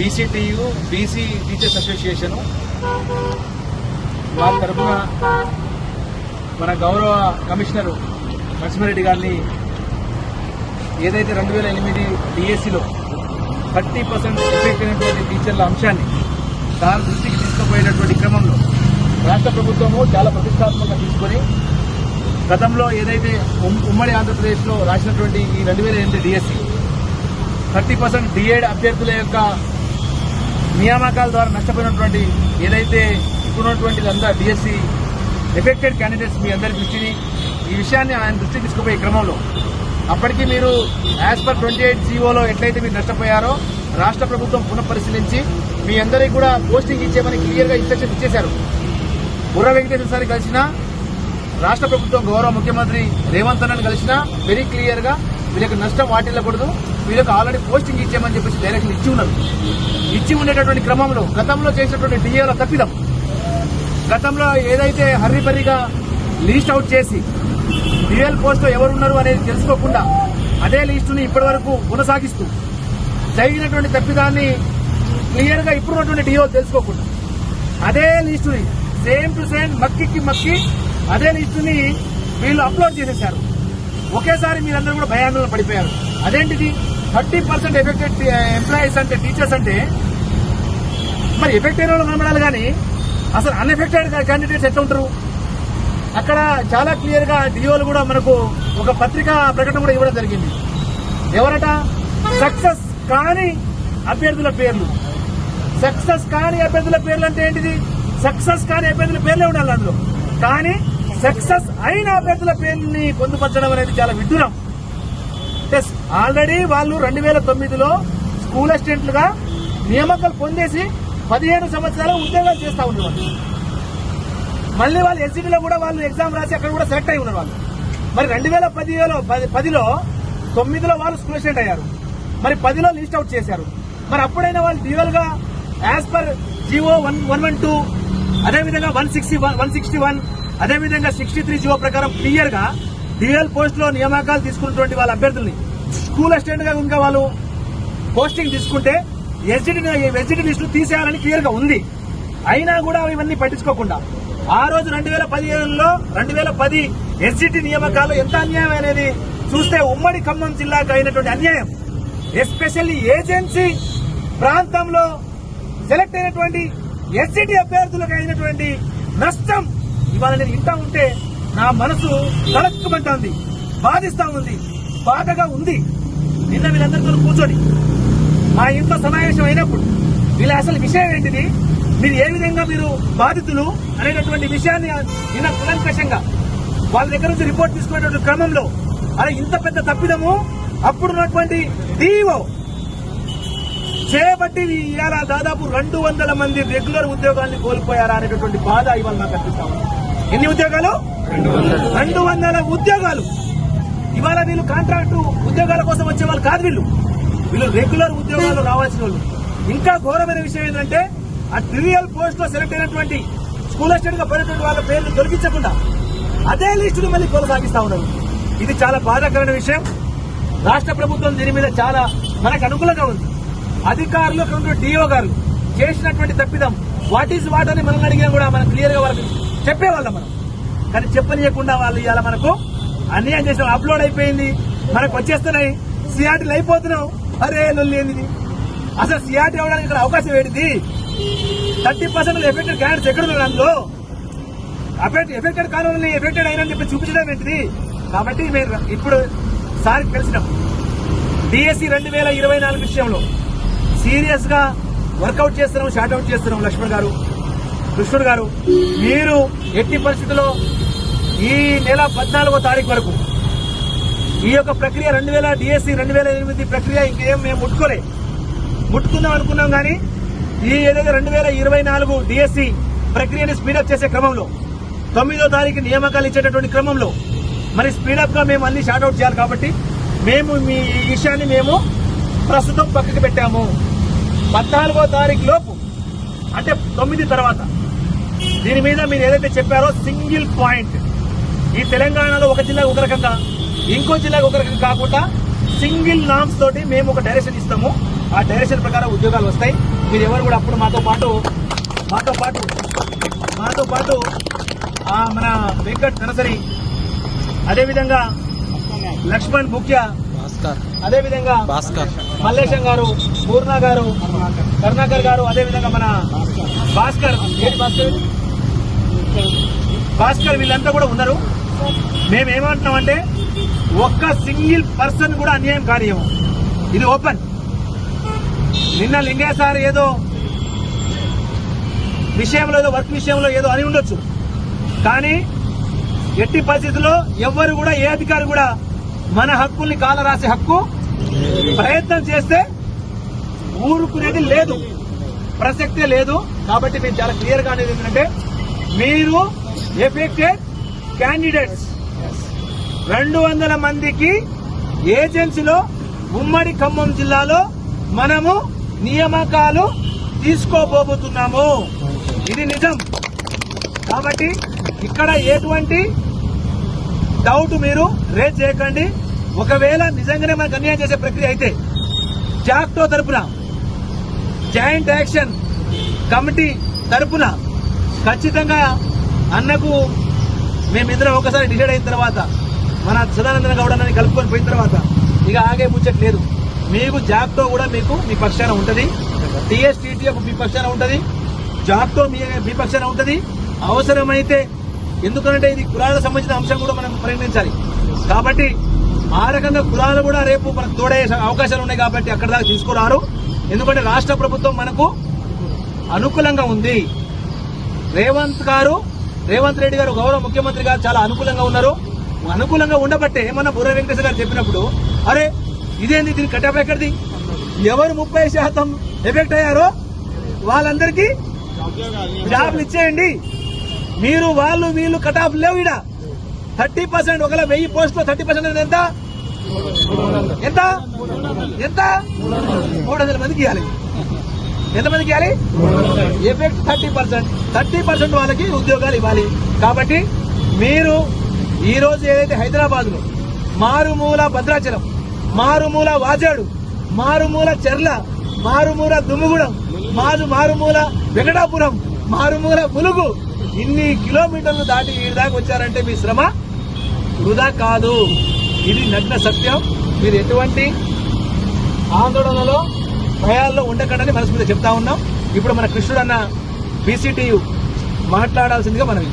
బీసీటీయు BC teachers association వారి తరఫున మన గౌరవ కమిషనర్ నరసింహారెడ్డి గారిని ఏదైతే రెండు వేల ఎనిమిది డిఎస్సిలో థర్టీ పర్సెంట్ ఎఫెక్ట్ అయినటువంటి టీచర్ల అంశాన్ని దాని దృష్టికి తీసుకుపోయేటటువంటి క్రమంలో రాష్ట్ర ప్రభుత్వము చాలా ప్రతిష్టాత్మకంగా తీసుకొని గతంలో ఏదైతే ఉమ్- ఉమ్మడి ఆంధ్రప్రదేశ్లో రాసినటువంటి ఈ రెండు వేల ఎనిమిది డిఎస్సి థర్టీ పర్సెంట్ డిఎడ్ అభ్యర్థుల యొక్క నియామకాల ద్వారా నష్టపోయినటువంటి ఏదైతే ఇప్పుడున్నటువంటి అంతా బీఎస్సీ ఎఫెక్టెడ్ క్యాండిడేట్స్ మీ అందరి దృష్టిని ఈ విషయాన్ని ఆయన దృష్టికి తీసుకుపోయే క్రమంలో అప్పటికి మీరు యాజ్ పర్ ట్వంటీ ఎయిట్ జీవోలో ఎట్లయితే మీరు నష్టపోయారో రాష్ట్ర ప్రభుత్వం పునఃపరిశీలించి మీ అందరికీ కూడా పోస్టింగ్ ఇచ్చేమని క్లియర్గా ఇన్స్ట్రక్షన్ ఇచ్చేశారు. బుర్ర వెంకటేశ్వర సారి కలిసిన రాష్ట్ర ప్రభుత్వం గౌరవ ముఖ్యమంత్రి రేవంత్ అన్నని కలిసిన వెరీ క్లియర్గా వీళ్ళకి నష్టం వాటిల్లకూడదు. వీళ్ళకి ఆల్రెడీ పోస్టింగ్ ఇచ్చామని చెప్పేసి డైరెక్షన్ ఇచ్చి ఉన్నారు. ఇచ్చి ఉండేటటువంటి క్రమంలో గతంలో చేసినటువంటి డిఏల తప్పిదం. గతంలో ఏదైతే హర్రిబరిగా లీస్ట్ అవుట్ చేసి డిఎల్ పోస్ట్ ఎవరున్నారు అనేది తెలుసుకోకుండా అదే లిస్టుని ఇప్పటి వరకు కొనసాగిస్తూ జరిగినటువంటి తప్పిదాన్ని క్లియర్గా ఇప్పుడున్నటువంటి డిఓ తెలుసుకోకుండా అదే లిస్టుని సేమ్ టు సేమ్ మక్కికి మక్కి అదే లిస్టుని వీళ్ళు అప్లోడ్ చేసేశారు ఒకేసారి మీరందరూ కూడా భయాందోళన పడిపోయారు. అదేంటిది? థర్టీ పర్సెంట్ ఎఫెక్టెడ్ ఎంప్లాయీస్ అంటే టీచర్స్ అంటే మరి ఎఫెక్ట్ అయిన వాళ్ళు కనబడాలి కానీ అసలు అన్ఎఫెక్టెడ్ క్యాండిడేట్స్ ఎట్లా ఉంటారు? అక్కడ చాలా క్లియర్గా డిఓలు కూడా మనకు ఒక పత్రికా ప్రకటన కూడా ఇవ్వడం జరిగింది. ఎవరట? సక్సెస్ కాని అభ్యర్థుల పేర్లు. సక్సెస్ కాని అభ్యర్థుల పేర్లు అంటే ఏంటిది? సక్సెస్ కాని అభ్యర్థుల పేర్లే ఉండాలి అందులో. కానీ సక్సెస్ అయిన అభ్యర్థుల పేర్లని పొందుపరచడం అనేది చాలా విడ్డూరం. ఎస్ ఆల్రెడీ వాళ్ళు రెండు వేల తొమ్మిదిలో స్కూల్ అసిస్టెంట్లుగా నియామకాలు పొందేసి పదిహేను సంవత్సరాలు ఉద్యోగాలు చేస్తూ ఉండేవాళ్ళు. మళ్ళీ వాళ్ళు ఎస్సీబీలో కూడా వాళ్ళు ఎగ్జామ్ రాసి అక్కడ కూడా సెలెక్ట్ అయి ఉన్నారు వాళ్ళు మరి రెండు వేల పదిలో పదిలో తొమ్మిదిలో వాళ్ళు స్కూల్ అసిస్టెంట్ అయ్యారు. మరి పదిలో లిస్ట్ అవుట్ చేశారు. మరి అప్పుడైనా వాళ్ళు డ్యూయల్గా as per GO one one one two అదేవిధంగా one sixty one one sixty one అదేవిధంగా సిక్స్టీ త్రీ జీవో ప్రకారం క్లియర్గా డిఎల్ పోస్ట్లో నియామకాలు తీసుకున్నటువంటి వాళ్ళ అభ్యర్థుల్ని స్కూల్ అసిస్టెంట్గా ఇంకా వాళ్ళు పోస్టింగ్ తీసుకుంటే ఎస్జిటి ఎస్జిటి లిస్టు తీసేయాలని క్లియర్గా ఉంది. అయినా కూడా ఇవన్నీ పట్టించుకోకుండా ఆ రోజు రెండు వేల పదిహేనులో రెండు వేల పది ఎస్జిటి నియామకాలు ఎంత అన్యాయం అనేది చూస్తే ఉమ్మడి ఖమ్మం జిల్లాకు అయినటువంటి అన్యాయం. ఎస్పెషల్లీ ఏజెన్సీ ప్రాంతంలో సెలెక్ట్ అయినటువంటి ఎస్జిటి అభ్యర్థులకు అయినటువంటి నష్టం ఇవాళ నేను ఇంటా ఉంటే నా మనసు తలక్కుమంటోంది బాధిస్తా ఉంది బాధగా ఉంది. నిన్న వీళ్ళందరితో కూర్చొని మా ఇంట్లో సమావేశం అయినప్పుడు వీళ్ళ అసలు విషయం ఏంటిది? మీరు ఏ విధంగా మీరు బాధితులు అనేటటువంటి విషయాన్ని నిన్న కులంకషంగా వాళ్ళ దగ్గర నుంచి రిపోర్ట్ తీసుకునేటువంటి క్రమంలో అరే ఇంత పెద్ద తప్పిదము? అప్పుడున్నటువంటి డిఓ చేయబట్టి ఇవాళ దాదాపు రెండు వందల మంది రెగ్యులర్ ఉద్యోగాన్ని కోల్పోయారా అనేటటువంటి బాధ ఇవాళ నాకు అనిపిస్తా ఉంది. ఎన్ని ఉద్యోగాలు? రెండు వందల ఉద్యోగాలు. ఇవాళ వీళ్ళు కాంట్రాక్టు ఉద్యోగాల కోసం వచ్చే వాళ్ళు కాదు వీళ్ళు. వీళ్ళు రెగ్యులర్ ఉద్యోగాలు రావాల్సిన వాళ్ళు. ఇంకా ఘోరమైన విషయం ఏంటంటే ఆ ట్రివియల్ పోస్ట్లో సెలెక్ట్ అయినటువంటి స్కూల్ అసిస్టెంట్గా పడినటువంటి వాళ్ళ పేర్లు తొలగించకుండా అదే లిస్టును మళ్ళీ కొనసాగిస్తా ఉన్నారు. ఇది చాలా బాధాకరమైన విషయం. రాష్ట్ర ప్రభుత్వం దీని మీద చాలా మనకు అనుకూలంగా ఉంది. అధికారులు అక్కడ ఉన్న డిఓ గారు చేసినటువంటి తప్పిదం వాట్ ఈస్ వాట్ అని మనల్ని అడిగినా కూడా మనం క్లియర్గా వాళ్ళకి చెప్పేవాళ్ళం మనం. కానీ చెప్పనీయకుండా వాళ్ళు ఇవాళ మనకు అన్యాయం చేసిన అప్లోడ్ అయిపోయింది. మనకు వచ్చేస్తున్నాయి. సిఆర్టీలు అయిపోతున్నాం అరే లొల్లింది అసలు సిఆర్టీ అవ్వడానికి ఇక్కడ అవకాశం ఏంటిది? థర్టీ పర్సెంట్ ఎఫెక్టెడ్ క్యాండిడేట్స్ ఎక్కడ ఉన్నారు అందులో? అఫెక్ట్ ఎఫెక్టెడ్ కానూని ఎఫెక్టెడ్ అయినని చెప్పి చూపించడం ఏంటిది? కాబట్టి మీరు ఇప్పుడు సార్ కలిసినాం. డిఎస్సి రెండు వేల ఇరవై నాలుగు విషయంలో సీరియస్గా వర్కౌట్ చేస్తున్నాం షార్ట్అవుట్ చేస్తున్నాం లక్ష్మణ్ గారు. కృష్ణుడు గారు మీరు ఎట్టి పరిస్థితుల్లో ఈ నెల పద్నాలుగో తారీఖు వరకు ఈ యొక్క ప్రక్రియ రెండు వేల డిఎస్సి రెండు వేల ఎనిమిది ప్రక్రియ ఇంకేం మేము ముట్టుకోలే. ముట్టుకుందాం అనుకున్నాం కానీ ఈ ఏదైతే రెండు వేల ఇరవై నాలుగు డిఎస్సి ప్రక్రియని స్పీడప్ చేసే క్రమంలో తొమ్మిదో తారీఖు నియామకాలు ఇచ్చేటటువంటి క్రమంలో మరి స్పీడప్గా మేము అన్ని షార్ట్అవుట్ చేయాలి కాబట్టి మేము మీ ఈ విషయాన్ని మేము ప్రస్తుతం పక్కకు పెట్టాము. పద్నాలుగో తారీఖు లోపు అంటే తొమ్మిది తర్వాత దీని మీద మీరు ఏదైతే చెప్పారో సింగిల్ పాయింట్. ఈ తెలంగాణలో ఒక జిల్లాకు ఒక రకంగా ఇంకో జిల్లాకు ఒక రకంగా కాకుండా సింగిల్ నామ్స్ తోటి మేము ఒక డైరెక్షన్ ఇస్తాము. ఆ డైరెక్షన్ ప్రకారం ఉద్యోగాలు వస్తాయి. మీరు ఎవరు కూడా అప్పుడు మాతో పాటు మాతో పాటు మాతో పాటు మన వెంకట్ నరసరి అదేవిధంగా లక్ష్మణ్ ముఖ్య భాస్కర్. అదేవిధంగా భాస్కర్. మల్లేశం గారు పూర్ణ గారు కరుణాకర్ గారు అదేవిధంగా మన భాస్కర్. భాస్కర్? భాస్కర్ వీళ్ళంతా కూడా ఉన్నారు. మేమేమంటున్నాం అంటే ఒక్క సింగిల్ పర్సన్ కూడా అన్యాయం కార్యము ఇది ఓపెన్. నిన్న లింగయ్య సార్ ఏదో విషయంలో ఏదో వర్క్ విషయంలో ఏదో అని ఉండొచ్చు. కానీ ఎట్టి పరిస్థితుల్లో ఎవ్వరు కూడా ఏ అధికారి కూడా మన హక్కుల్ని కాల రాసే హక్కు ప్రయత్నం చేస్తే ఊరుకునేది లేదు. ప్రసక్తే లేదు. కాబట్టి మేము చాలా క్లియర్గా అనేది ఏంటంటే మీరు ఎఫెక్టెడ్ క్యాండిడేట్స్ రెండు వందల మందికి ఏజెన్సీలో ఉమ్మడి ఖమ్మం జిల్లాలో మనము నియామకాలు తీసుకోబోతున్నాము. ఇది నిజం. కాబట్టి ఇక్కడ ఎటువంటి డౌట్ మీరు రేజ్ చేయకండి. ఒకవేళ నిజంగానే మనకు అన్యాయం చేసే ప్రక్రియ అయితే జాక్టో తరపున జాయింట్ యాక్షన్ కమిటీ తరపున ఖచ్చితంగా అన్నకు మేమిద్దరం ఒకసారి డిసైడ్ అయిన తర్వాత మన సదానందన గౌడని కలుపుకొని పోయిన తర్వాత ఇక ఆగే ముచ్చట్ లేదు. మీకు జాబ్తో కూడా మీకు మీ పక్షాన ఉంటుంది. టీఎస్టీటీ మీ పక్షాన ఉంటుంది. జాబ్తో మీ మీ పక్షాన ఉంటుంది. అవసరమైతే ఎందుకంటే ఇది కులాలకు సంబంధించిన అంశం కూడా మనం పరిగణించాలి. కాబట్టి ఆ రకంగా కులాలు కూడా రేపు మనకు తోడే అవకాశాలు ఉన్నాయి కాబట్టి అక్కడ దాకా తీసుకురారు. ఎందుకంటే రాష్ట్ర ప్రభుత్వం మనకు అనుకూలంగా ఉంది. రేవంత్ గారు రేవంత్ రెడ్డి గారు గౌరవ ముఖ్యమంత్రి గారు చాలా అనుకూలంగా ఉన్నారు. అనుకూలంగా ఉండబట్టే మన బుర్ర వెంకటేశ్వర గారు చెప్పినప్పుడు అరే ఇదేంది దీని కట్టప్ ఎక్కడిది? ఎవరు ముప్పై శాతం ఎఫెక్ట్ అయ్యారో? వాళ్ళందరికీ జాబ్లు ఇచ్చేయండి. మీరు వాళ్ళు వీళ్ళు కటాఫ్ లేవు ఇడ థర్టీ పర్సెంట్ ఒకవేళ వెయ్యి పోస్టులో థర్టీ పర్సెంట్ ఎంత? ఎంత? ఎంత? మూడు వందల మందికి ఇవ్వాలి. ఎంతమందికి ఇవ్వాలి? Effect thirty percent. Thirty percent వాళ్ళకి ఉద్యోగాలు ఇవ్వాలి. కాబట్టి మీరు ఈ రోజు ఏదైతే హైదరాబాద్లో మారుమూల భద్రాచలం మారుమూల వాజాడు మారుమూల చెర్ల మారుమూల దుమ్ముగూడెం మారు మారుమూల వెంకటాపురం మారుమూల ములుగు ఇన్ని కిలోమీటర్లు దాటి ఈ దాకా వచ్చారంటే మీ శ్రమ? వృధా కాదు. ఇది నగ్న సత్యం. మీరు ఎటువంటి ఆందోళనలో భయాల్లో ఉండకండి మనస్ఫూర్తిగా చెప్తా ఉన్నాం. ఇప్పుడు మన కృష్ణుడు అన్న బీసీటీయు మాట్లాడాల్సిందిగా మనవి.